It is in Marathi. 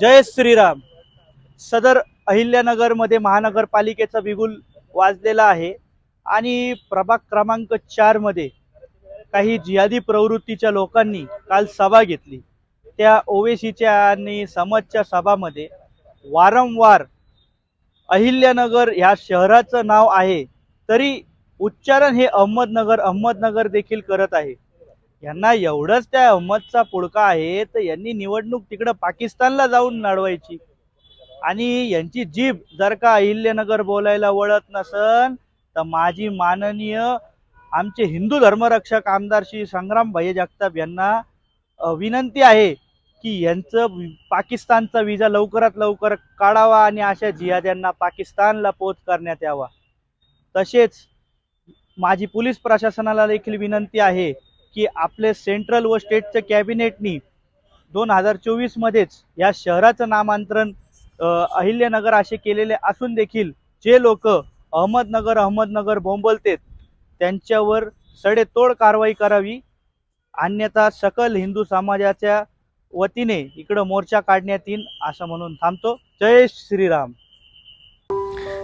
जय श्रीराम. सदर अहिल्यानगरमध्ये महानगरपालिकेचा बिगुल वाजलेला आहे आणि प्रभाग क्रमांक चारमध्ये काही जिहादी प्रवृत्तीच्या लोकांनी काल सभा घेतली. त्या ओवेसीच्या आणि समाजच्या सभामध्ये वारंवार अहिल्यानगर ह्या शहराचं नाव आहे तरी उच्चारण हे अहमदनगर अहमदनगर देखील करत आहे. यांना एवढंच त्या अहमदचा पुडका आहे तर यांनी निवडणूक तिकडं पाकिस्तानला जाऊन लढवायची. आणि यांची जीभ जर का अहिल्यनगर बोलायला वळत नसन तर माझी माननीय आमचे हिंदू धर्मरक्षक आमदार श्री संग्राम भैया जगताप यांना विनंती आहे की यांचं पाकिस्तानचा विजा लवकरात लवकर काढावा आणि अशा जिहाद्यांना पाकिस्तानला पोच करण्यात यावा. तसेच माझी पोलीस प्रशासनाला देखील विनंती आहे की आपले सेंट्रल व स्टेटचं कॅबिनेटनी दोन हजार चोवीसमध्येच या शहराचं नामांतरण अहिल्यनगर असे केलेले असून देखील जे लोक अहमदनगर अहमदनगर बोंबलतेत त्यांच्यावर सडेतोड कारवाई करावी अन्यथा सकल हिंदू समाजाच्या वतीने इकडं मोर्चा काढण्यात येईल असं म्हणून थांबतो. जय श्रीराम.